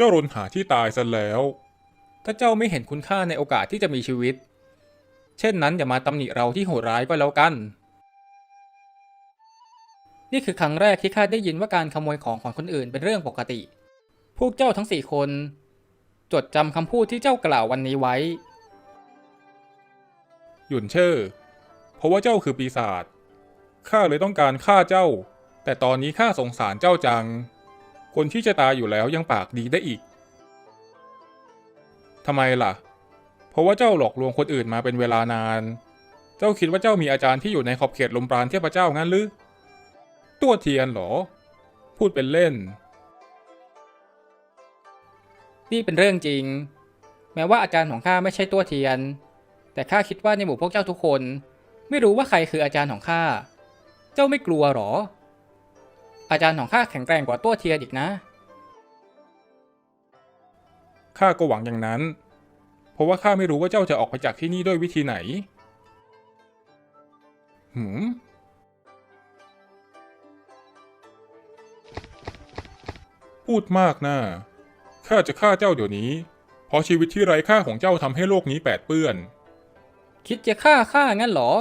เจ้ารนหาที่ตายซะแล้ว ถ้าเจ้าไม่เห็นคุณค่าในโอกาสที่จะมีชีวิต เช่นนั้นอย่ามาตำหนิเราที่โหดร้ายก็แล้วกัน นี่คือครั้งแรกที่ข้าได้ยินว่าการขโมยของของคนอื่นเป็นเรื่องปกติ พวกเจ้าทั้งสี่คน จดจำคำพูดที่เจ้ากล่าววันนี้ไว้ หยุนเชอร์เพราะว่าเจ้าคือปีศาจข้าเลยต้องการฆ่าเจ้า แต่ตอนนี้ข้าสงสารเจ้าจัง คนที่จะตายอยู่แล้วยังปากดีได้อีกทำไมล่ะ เพราะว่าเจ้าหลอกลวงคนอื่นมาเป็นเวลานาน เจ้าคิดว่าเจ้ามีอาจารย์ที่อยู่ในขอบเขตลมปราณเทพเจ้างั้นหรือ ตัวเทียนเหรอ พูดเป็นเล่น นี่เป็นเรื่องจริง แม้ว่าอาจารย์ของข้าไม่ใช่ตัวเทียน แต่ข้าคิดว่าในหมู่พวกเจ้าทุกคน ไม่รู้ว่าใครคืออาจารย์ของข้า เจ้าไม่กลัวหรอ อาจารย์ของข้าแข็งแกร่งกว่าตัวเทียนอีกนะ ข้าก็หวังอย่างนั้น เพราะว่าข้าไม่รู้ว่าเจ้าจะออกไปจากที่นี่ด้วยวิธีไหน หืม พูดมากนะข้าจะฆ่าเจ้าเดี๋ยวนี้ เพราะชีวิตที่ไร้ค่าของเจ้าทำให้โลกนี้แปดเปื้อน คิดจะฆ่าข้างั้นเหรอ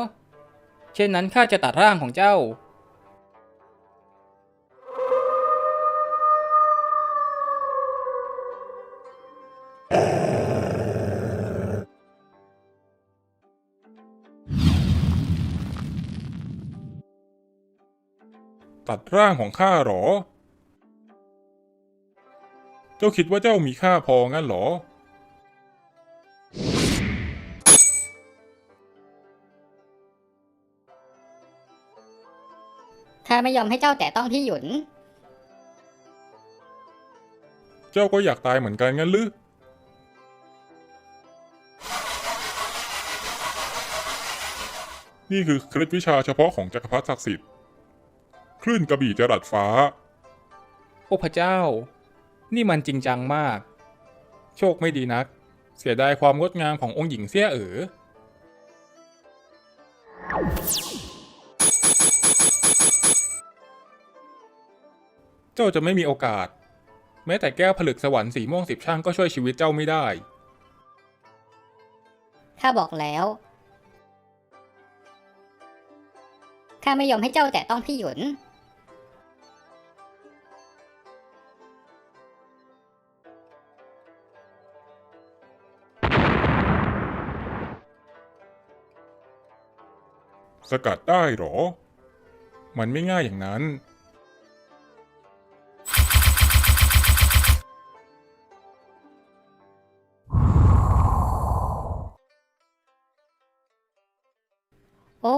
เช่นนั้นข้าจะตัดร่างของเจ้า ตัดร่างของข้าเหรอ เจ้าคิดว่าเจ้ามีค่าพองั้นเหรอ ข้าไม่ยอมให้เจ้าแตะต้องพี่หยุน เจ้าก็อยากตายเหมือนกันงั้นหรือนี่คือเคล็ดวิชาเฉพาะของจักรพรรดิศักดิ์สิทธิ์ คลื่นกระบี่จรัสฟ้า โอ้พระเจ้า นี่มันจริงจังมาก โชคไม่ดีนัก เสียดายความงดงามขององค์หญิงเสี้ยเอ๋อเจ้าจะไม่มีโอกาส แม้แต่แก้วผลึกสวรรค์สีม่วงสิบช่างก็ช่วยชีวิตเจ้าไม่ได้ ข้าบอกแล้ว ข้าไม่ยอมให้เจ้าแตะต้องพี่หยุน สกัดได้เหรอ มันไม่ง่ายอย่างนั้น โอ้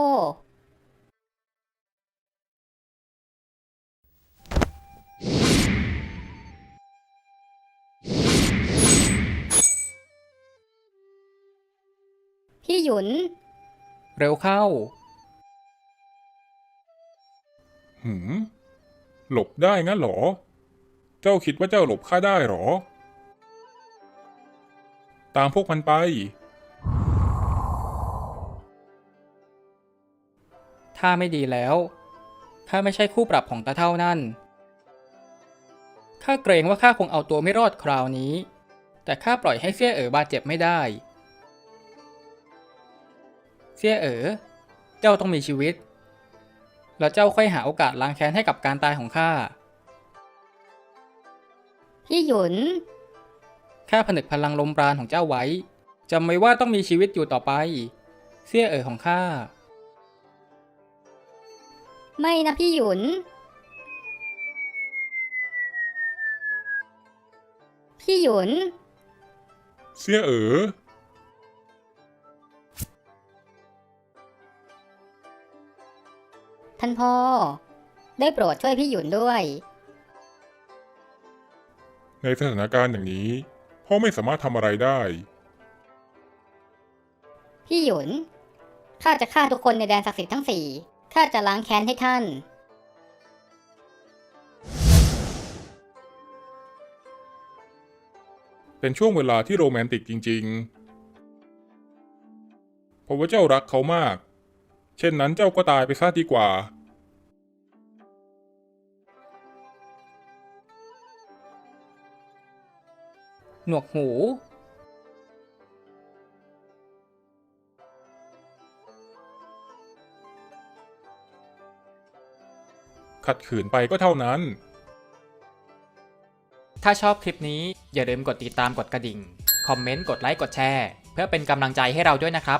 พี่หยุน เร็วเข้า หืม หลบได้งั้นเหรอ เจ้าคิดว่าเจ้าหลบข้าได้เหรอ ตามพวกมันไป ถ้าไม่ดีแล้วข้าไม่ใช่คู่ปรับของตาเท่านั่น ข้าเกรงว่าข้าคงเอาตัวไม่รอดคราวนี้ แต่ข้าปล่อยให้เสี้ยเอ๋อบาดเจ็บไม่ได้ เสี้ยเอ๋อ เจ้าต้องมีชีวิต แล้วเจ้าค่อยหาโอกาสล้างแค้นให้กับการตายของข้า พี่หยุน ข้าผนึกพลังลมปราณของเจ้าไว้จำไว้ว่าต้องมีชีวิตอยู่ต่อไป เสี้ยเอ๋อของข้า ไม่นะพี่หยุน พี่หยุน เสียเอ๋อ ท่านพ่อ ได้โปรดช่วยพี่หยุนด้วย ในสถานการณ์อย่างนี้ พ่อไม่สามารถทำอะไรได้ พี่หยุน ข้าจะฆ่าทุกคนในแดนศักดิ์สิทธิ์ทั้งสี่ ข้าจะล้างแค้นให้ท่าน เป็นช่วงเวลาที่โรแมนติกจริง ๆ เพราะว่าเจ้ารักเขามาก เช่นนั้นเจ้าก็ตายไปซะดีกว่า หนวกหู ขัดขืนไปก็เท่านั้น ถ้าชอบคลิปนี้อย่าลืมกดติดตามกดกระดิ่ง คอมเมนต์ กดไลค์ กดแชร์ เพื่อเป็นกำลังใจให้เราด้วยนะครับ